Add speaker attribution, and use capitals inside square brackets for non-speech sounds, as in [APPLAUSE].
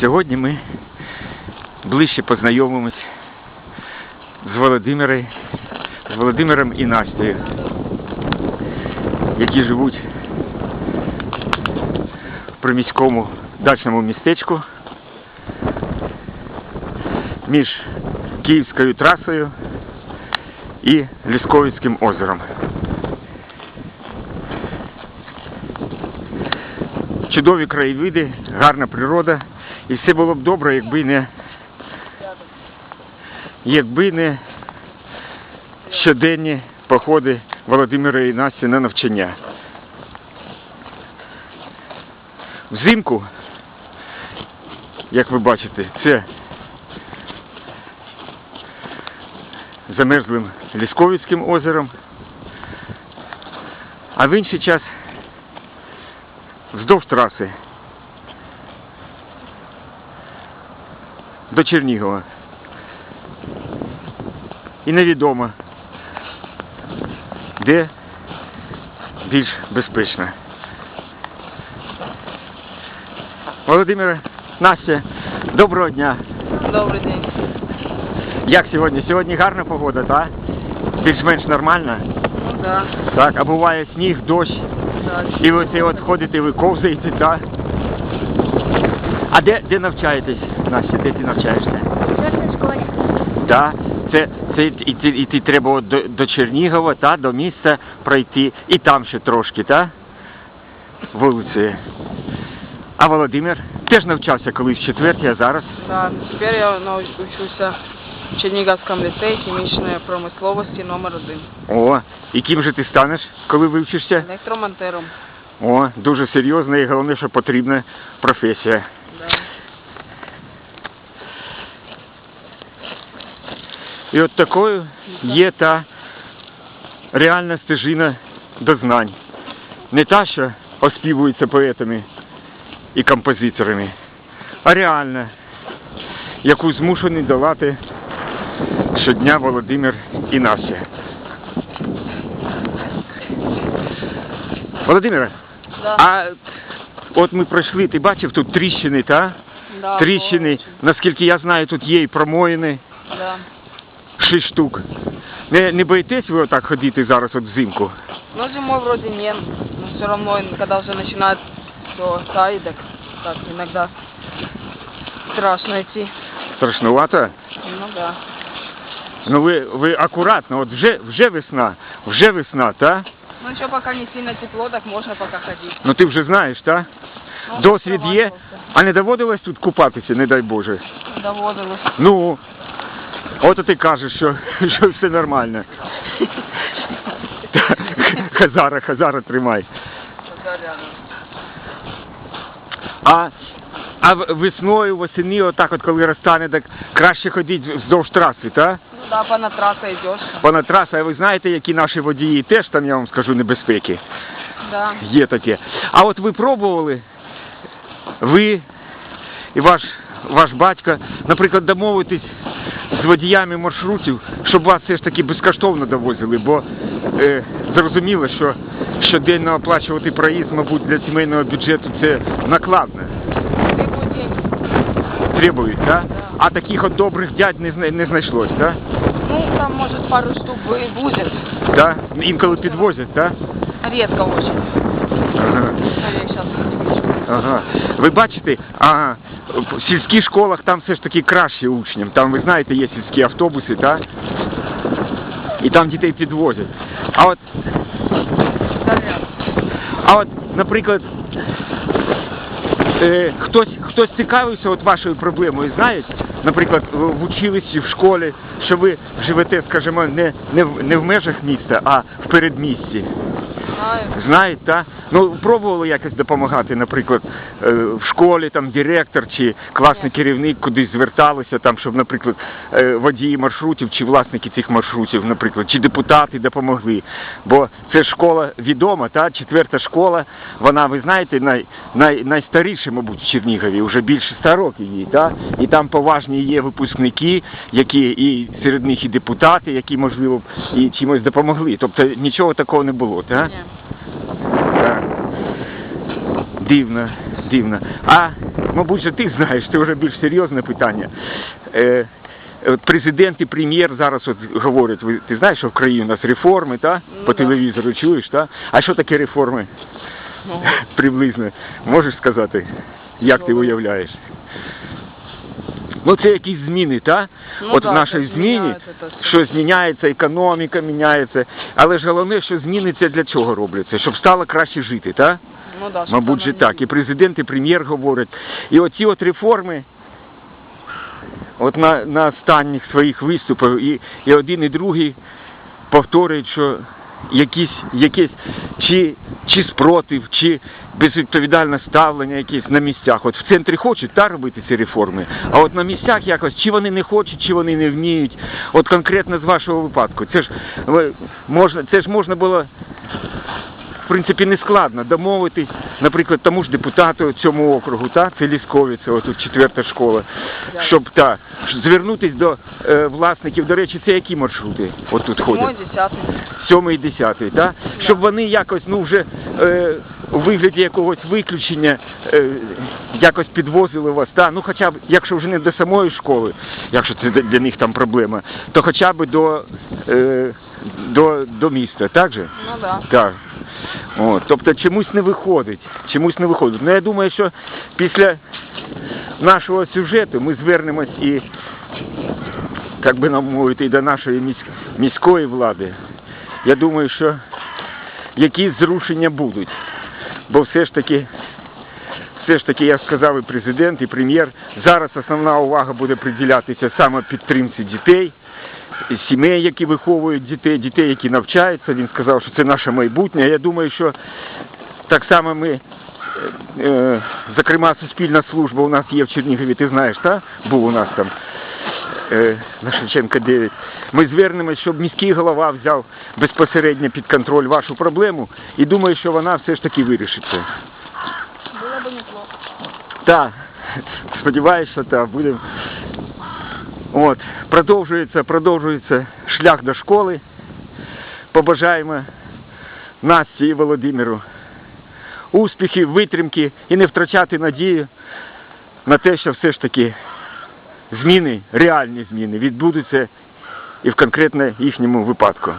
Speaker 1: Сьогодні ми ближче познайомимось з Володимиром, з Володимиром і Настею, які живуть в приміському дачному містечку між Київською трасою і Лісковицьким озером. Чудові краєвиди, гарна природа. І все було б добре, якби не якби не щоденні походи Володимира і Насті на навчання. Взимку, як ви бачите, це замерзлим Лісковицьким озером, а в інший час вздовж траси до Чернігова. І невідомо, де більш безпечно. Володимире, Настя, доброго дня.
Speaker 2: Добрий день.
Speaker 1: Як сьогодні? Сьогодні гарна погода, так? Більш-менш нормальна?
Speaker 2: Ну да,
Speaker 1: Так, а буває сніг, дощ. І ви це от ходите, ви ковзаєте, так? А де, де навчаєтесь, Настя, де ти навчаєшся?
Speaker 3: В школі.
Speaker 1: Да, це, це іти, іти треба от до, до Чернігова, та, до місця пройти, і там ще трошки, та? Вулицею. А Володимир теж навчався колись в четвертій, а зараз.
Speaker 2: Да, теперь я научуся в Чернігівському ліцеї хімічної промисловості номер 1
Speaker 1: О, і ким же ти станеш, коли вивчишся?
Speaker 2: Електромонтером.
Speaker 1: О, дуже серйозна і головне, що потрібна професія.
Speaker 2: Да.
Speaker 1: І от такою є та реальна стежина до знань. Не та, що оспівується поетами і композиторами, а реальна, яку змушений долати щодня Володимир і Настя. Володимире,
Speaker 2: Да.
Speaker 1: а от ми пройшли, ти бачив тут тріщини, та?
Speaker 2: да,
Speaker 1: Тріщини, наскільки я знаю, тут є і промоїни.
Speaker 2: Да.
Speaker 1: Шість штук. Не, не боїтесь ви отак ходити зараз от взимку?
Speaker 2: Ну, зимой вроде нет, но все равно, когда уже начинает все таять, так, так иногда страшно идти.
Speaker 1: Страшнувато?
Speaker 2: Ну да.
Speaker 1: Ну ви, ви акуратно, от вже, вже весна, вже весна, та?
Speaker 2: Ну еще пока не сильно тепло, так можно пока ходить.
Speaker 1: Ну ти вже знаєш, та?
Speaker 2: Ну,
Speaker 1: Досвід є, а не доводилось тут купатися, не дай Боже.
Speaker 2: Доводилось.
Speaker 1: Ну, от ти кажеш, що, що все нормально. [LAUGHS] Хазара, хазара тримай. А, а весною, восени, отак от коли розтане, так краще ходити вздовж траси, так?
Speaker 2: Ну да, по на трасса идешь.
Speaker 1: Понад траса, а ви знаєте, які наші водії теж там, я вам скажу, небезпеки.
Speaker 2: Да.
Speaker 1: Є таке. А от ви пробували, ви і ваш, ваш батько, наприклад, домовитись з водіями маршрутів, щоб вас все ж таки безкоштовно довозили, бо е, зрозуміло, що щоденно оплачувати проїзд, мабуть, для сімейного бюджету це накладно.
Speaker 2: Требует денег.
Speaker 1: Требують, так? А таких от добрих дядь не, зна- не знайшлось, так?
Speaker 2: Ну, там, может, пару штук бы- будет.
Speaker 1: Да? Інколи підвозять, так?
Speaker 2: Редко очень.
Speaker 1: Ага.
Speaker 2: Скорее сейчас.
Speaker 1: Ага. Ви бачите, а в сільських школах там все ж таки краще учням. Там, ви знаєте, є сільські автобуси, так? І там дітей підвозять. А от, а от наприклад, е, хтось, хтось цікавився от вашою проблемою, знає? Наприклад, в училищі, в школі, що ви живете, скажімо, не, не, в, не в межах міста, а в передмісті. Знають, так? Ну, пробували якось допомагати, наприклад, е, в школі там директор чи класний керівник кудись зверталися, там, щоб, наприклад, е, водії маршрутів чи власники цих маршрутів, наприклад, чи депутати допомогли. Бо це школа відома, та? четверта школа, вона, ви знаєте, най, най, найстаріша, мабуть, в Чернігові, вже більше ста років їй, та? і там поважні є випускники, які і серед них і депутати, які, можливо, і чимось допомогли. Тобто нічого такого не було, так? Так. Дивно. дивно. А, мабуть, же ти знаєш, це вже більш серйозне питання. Е, президент і прем'єр зараз от говорять, ти знаєш, що в країні у нас реформи, та?
Speaker 2: Ну
Speaker 1: По телевізору чуєш, та? А що таке реформи?
Speaker 2: Ну, [LAUGHS]
Speaker 1: Приблизно. Можеш сказати, як ти
Speaker 2: Ну,
Speaker 1: уявляєш? Ну це якісь зміни, та?
Speaker 2: Ну
Speaker 1: От в нашій
Speaker 2: це
Speaker 1: зміні, що зміняється, економіка міняється. Але ж головне, що зміни це для чого робляться? Щоб стало краще жити, так?
Speaker 2: ну да, щоб
Speaker 1: Мабуть,
Speaker 2: там
Speaker 1: же так. І президент, і прем'єр говорять. І оці от реформи, от на, на останніх своїх виступах, і, і один, і другий повторюють, що якісь, якісь чи, чи спротив, чи безвідповідальне ставлення якесь на місцях. От в центрі хочуть та робити ці реформи, а от на місцях якось чи вони не хочуть, чи вони не вміють. От конкретно з вашого випадку. Це ж можна, це ж можна було в принципі, не складно домовитись, наприклад, тому ж депутату цьому округу, та, це Лісковиця, отут четверта школа, щоб та, звернутись до е, власників, до речі, це які маршрути отут ходять? Сьомий десятий, та? щоб вони якось, ну вже е, у вигляді якогось виключення е, якось підвозили вас, та? ну хоча б, якщо вже не до самої школи, якщо це для них там проблема, то хоча б до, е, до, до міста, так же?
Speaker 2: Ну да.
Speaker 1: Так. От, тобто чомусь не виходить. Чомусь не виходить. Ну я думаю, що після нашого сюжету ми звернемось і, як би нам мовити, і до нашої міської влади. Я думаю, що якісь зрушення будуть. Бо все ж таки, все ж таки, я сказав і президент, і прем'єр, зараз основна увага буде приділятися саме підтримці дітей сімей, які виховують дітей, дітей, які навчаються. Він сказав, що це наше майбутнє. Я думаю, що так само ми, е, е, зокрема, суспільна служба у нас є в Чернігові, ти знаєш, так? Був у нас там е, на Шевченка 9. Ми звернемось, щоб міський голова взяв безпосередньо під контроль вашу проблему і думаю, що вона все ж таки вирішиться.
Speaker 2: Было бы неплохо.
Speaker 1: Так, сподіваюся, так, будемо. От, продовжується, продовжується шлях до школи. Побажаємо Насті і Володимиру успіхів, витримки і не втрачати надію на те, що все ж таки зміни, реальні зміни відбудуться і в конкретно їхньому випадку.